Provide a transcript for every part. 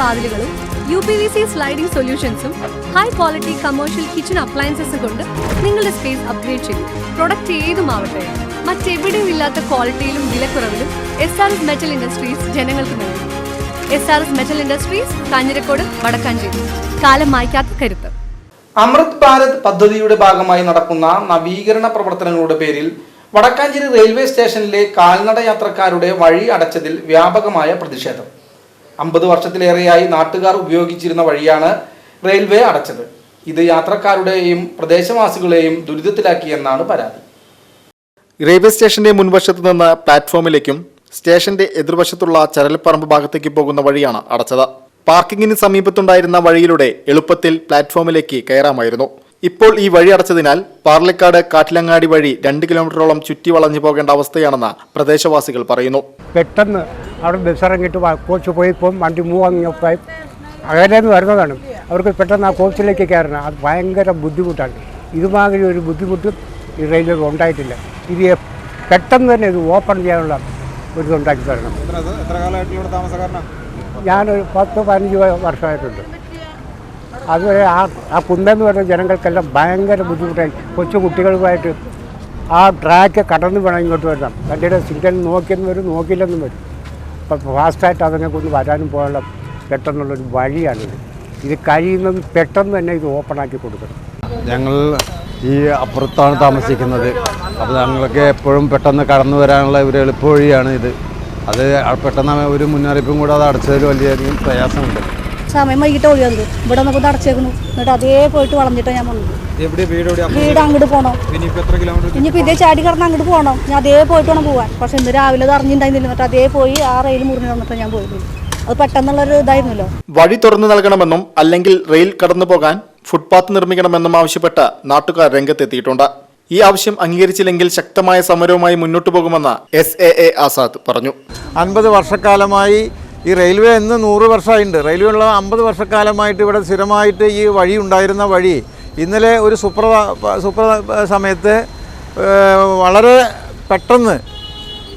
വാതിലുകളും U P V C sliding സൊല്യൂഷൻസും high quality commercial kitchen അപ്ലയൻസസും കൊണ്ട് നിങ്ങളുടെ സ്പേസ് അപ്ഗ്രേഡ് ചെയ്യും പ്രൊഡക്റ്റ് ഏതുമാവട്ടെ മറ്റെവിടെയും ഇല്ലാത്ത ക്വാളിറ്റിയിലും വിലക്കുറവിലും S R S metal industries ജനങ്ങൾക്ക് നൽകും. S R S metal industries Kanjirakode Vadakkanchery. കാലം മായ്ക്കാത്ത കരുത്ത്. അമൃത് ഭാരത് പദ്ധതിയുടെ ഭാഗമായി നടക്കുന്ന നവീകരണ പ്രവർത്തനങ്ങളുടെ പേരിൽ വടക്കാഞ്ചേരി റെയിൽവേ സ്റ്റേഷനിലെ കാൽനട യാത്രക്കാരുടെ വഴി അടച്ചതിൽ വ്യാപകമായ പ്രതിഷേധം. അമ്പത് വർഷത്തിലേറെയായി നാട്ടുകാർ ഉപയോഗിച്ചിരുന്ന വഴിയാണ് റെയിൽവേ അടച്ചത്. ഇത് യാത്രക്കാരുടെയും പ്രദേശവാസികളെയും ദുരിതത്തിലാക്കിയെന്നാണ് പരാതി. റെയിൽവേ സ്റ്റേഷന്റെ മുൻവശത്ത് നിന്ന് പ്ലാറ്റ്ഫോമിലേക്കും സ്റ്റേഷന്റെ എതിർവശത്തുള്ള ചരൽപ്പറമ്പ് ഭാഗത്തേക്ക് പോകുന്ന വഴിയാണ് അടച്ചത്. പാർക്കിങ്ങിന് സമീപത്തുണ്ടായിരുന്ന വഴിയിലൂടെ എളുപ്പത്തിൽ പ്ലാറ്റ്ഫോമിലേക്ക് കയറാമായിരുന്നു. ഇപ്പോൾ ഈ വഴി അടച്ചതിനാൽ പാർലക്കാട് കാട്ടിലങ്ങാടി വഴി രണ്ട് കിലോമീറ്ററോളം ചുറ്റി വളഞ്ഞു പോകേണ്ട അവസ്ഥയാണെന്ന് പ്രദേശവാസികൾ പറയുന്നു. പെട്ടെന്ന് അവിടെ ബസ് ഇറങ്ങിയിട്ട് കോച്ച് കോച്ച് പോയിപ്പം വണ്ടി മൂവാങ്ങിയപ്പോൾ അകലെ നിന്ന് വരുന്നതാണ്. അവർക്ക് പെട്ടെന്ന് ആ കോച്ചിലേക്ക് കയറണം. അത് ഭയങ്കര ബുദ്ധിമുട്ടാണ്. ഇതുമാതിരി ഒരു ബുദ്ധിമുട്ട് ഈ റെയിൽവേ ഉണ്ടായിട്ടില്ല. ഇത് പെട്ടെന്ന് തന്നെ ഇത് ഓപ്പൺ ചെയ്യാനുള്ള ഒരു ഇതുണ്ടാക്കി തരണം. ഞാനൊരു പത്ത് പതിനഞ്ച് വർഷമായിട്ടുണ്ട്. അതുവരെ ആ ആ കുന്നെന്ന് പറഞ്ഞ ജനങ്ങൾക്കെല്ലാം ഭയങ്കര ബുദ്ധിമുട്ടായി. കൊച്ചു കുട്ടികളുമായിട്ട് ആ ട്രാക്ക് കടന്നു വേണം ഇങ്ങോട്ട് വരണം വണ്ടിയുടെ സിഗ്നൽ നോക്കിയെന്ന് വരും നോക്കിയില്ലെന്നും വരും. അപ്പം ഫാസ്റ്റായിട്ട് അതിനെ കൊണ്ട് വരാനും പോകാനുള്ള പെട്ടെന്നുള്ളൊരു വഴിയാണിത്. ഇത് കഴിയുന്നത് പെട്ടെന്ന് തന്നെ ഇത് ഓപ്പണാക്കി കൊടുക്കണം. ഞങ്ങൾ ഈ അപ്പുറത്താണ് താമസിക്കുന്നത്. അപ്പോൾ ഞങ്ങൾക്ക് എപ്പോഴും പെട്ടെന്ന് കടന്നു വരാനുള്ള ഒരു എളുപ്പവഴിയാണ് ഇത്. അത് പെട്ടെന്ന് ഒരു മുന്നറിയിപ്പും കൂടെ അത് അടച്ചതിൽ വലിയ പ്രയാസമുണ്ട്. സമയം വൈകിട്ട് ഒഴിയുന്നത് ഇവിടെ നമുക്ക് അടച്ചേക്കുന്നു. എന്നിട്ട് അതേ പോയിട്ട് വളഞ്ഞിട്ട് ഞാൻ വന്നത്. വീട് അങ്ങോട്ട് പോകണം കിലോമീറ്റർ ഇനിയിപ്പോൾ ഇതേ ചാടി കിടന്ന് അങ്ങോട്ട് പോകണം ഞാൻ അതേ പോയിട്ട് വേണം പോകാൻ പക്ഷെ ഇന്ന് രാവിലെ അത് അറിഞ്ഞിട്ടുണ്ടായിരുന്നില്ല. എന്നിട്ട് അതേ പോയി ആ റെയിൽ മുറിഞ്ഞ് വന്നിട്ട് ഞാൻ പോയത്. അത് പെട്ടെന്നുള്ളൊരു ഇതായിരുന്നല്ലോ. വഴി തുറന്നു നൽകണമെന്നും അല്ലെങ്കിൽ റെയിൽ കടന്നു പോകാൻ ഫുട്പാത്ത് നിർമ്മിക്കണമെന്നും ആവശ്യപ്പെട്ട നാട്ടുകാർ രംഗത്തെത്തിയിട്ടുണ്ട്. ഈ ആവശ്യം അംഗീകരിച്ചില്ലെങ്കിൽ ശക്തമായ സമരവുമായി മുന്നോട്ടു പോകുമെന്ന് എസ് എ എ ആസാദ് പറഞ്ഞു. അൻപത് വർഷക്കാലമായി ഈ റെയിൽവേ എന്ന് നൂറ് വർഷമായിട്ടുണ്ട്. റെയിൽവേ ഉള്ള അമ്പത് വർഷക്കാലമായിട്ട് ഇവിടെ സ്ഥിരമായിട്ട് ഈ വഴി ഉണ്ടായിരുന്ന വഴി ഇന്നലെ ഒരു സുപ്ര സുപ്ര സമയത്ത് വളരെ പെട്ടെന്ന്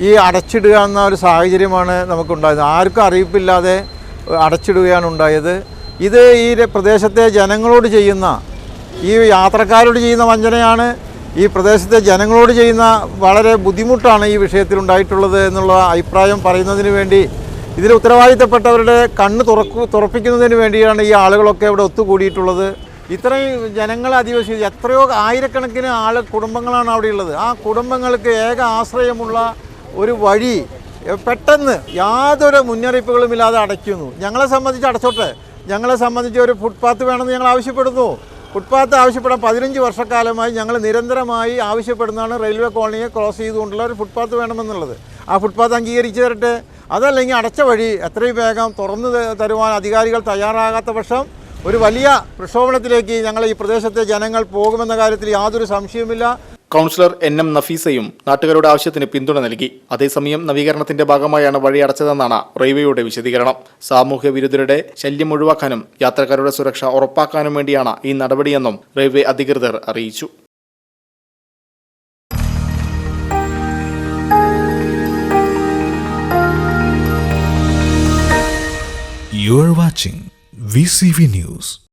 ഈ അടച്ചിടുക എന്ന ഒരു സാഹചര്യമാണ് നമുക്കുണ്ടായത്. ആർക്കും അറിയിപ്പില്ലാതെ അടച്ചിടുകയാണ് ഉണ്ടായത്. ഇത് ഈ പ്രദേശത്തെ ജനങ്ങളോട് ചെയ്യുന്ന ഈ യാത്രക്കാരോട് ചെയ്യുന്ന വഞ്ചനയാണ്. ഈ പ്രദേശത്തെ ജനങ്ങളോട് ചെയ്യുന്ന വളരെ ബുദ്ധിമുട്ടാണ് ഈ വിഷയത്തിൽ ഉണ്ടായിട്ടുള്ളത് എന്നുള്ള അഭിപ്രായം പറയുന്നതിന് വേണ്ടി ഇതിൽ ഉത്തരവാദിത്തപ്പെട്ടവരുടെ കണ്ണ് തുറക്കു തുറപ്പിക്കുന്നതിന് വേണ്ടിയാണ് ഈ ആളുകളൊക്കെ ഇവിടെ ഒത്തുകൂടിയിട്ടുള്ളത്. ഇത്രയും ജനങ്ങളെ അധിവസിച്ച് എത്രയോ ആയിരക്കണക്കിന് ആൾ കുടുംബങ്ങളാണ് അവിടെ ഉള്ളത്. ആ കുടുംബങ്ങൾക്ക് ഏക ആശ്രയമുള്ള ഒരു വഴി പെട്ടെന്ന് യാതൊരു മുന്നറിയിപ്പുകളും ഇല്ലാതെ അടയ്ക്കുന്നു. ഞങ്ങളെ സംബന്ധിച്ച് അടച്ചോട്ടെ. ഞങ്ങളെ സംബന്ധിച്ച് ഒരു ഫുട്പാത്ത് വേണമെന്ന് ഞങ്ങൾ ആവശ്യപ്പെടുന്നു. ഫുട്പാത്ത് ആവശ്യപ്പെടാൻ പതിനഞ്ച് വർഷക്കാലമായി ഞങ്ങൾ നിരന്തരമായി ആവശ്യപ്പെടുന്നതാണ് റെയിൽവേ കോളനിയെ ക്രോസ് ചെയ്തുകൊണ്ടുള്ള ഒരു ഫുട്പാത്ത് വേണമെന്നുള്ളത്. ആ ഫുട്പാത്ത് അംഗീകരിച്ചു തരട്ടെ. അതല്ലെങ്കിൽ അടച്ച വഴി എത്രയും വേഗം തുറന്നു തരുവാൻ അധികാരികൾ തയ്യാറാകാത്ത പക്ഷം ഒരു വലിയ പ്രക്ഷോഭണത്തിലേക്ക് ഞങ്ങൾ ഈ പ്രദേശത്തെ ജനങ്ങൾ പോകുമെന്ന കാര്യത്തിൽ യാതൊരു സംശയവുമില്ല. കൗൺസിലർ എൻ എം നഫീസയും നാട്ടുകാരുടെ ആവശ്യത്തിന് പിന്തുണ നൽകി. അതേസമയം നവീകരണത്തിന്റെ ഭാഗമായാണ് വഴി അടച്ചതെന്നാണ് റെയിൽവേയുടെ വിശദീകരണം. സാമൂഹ്യ വിരുദ്ധരുടെ ശല്യം ഒഴിവാക്കാനും യാത്രക്കാരുടെ സുരക്ഷ ഉറപ്പാക്കാനും വേണ്ടിയാണ് ഈ നടപടിയെന്നും റെയിൽവേ അധികൃതർ അറിയിച്ചു. Are watching VCV News.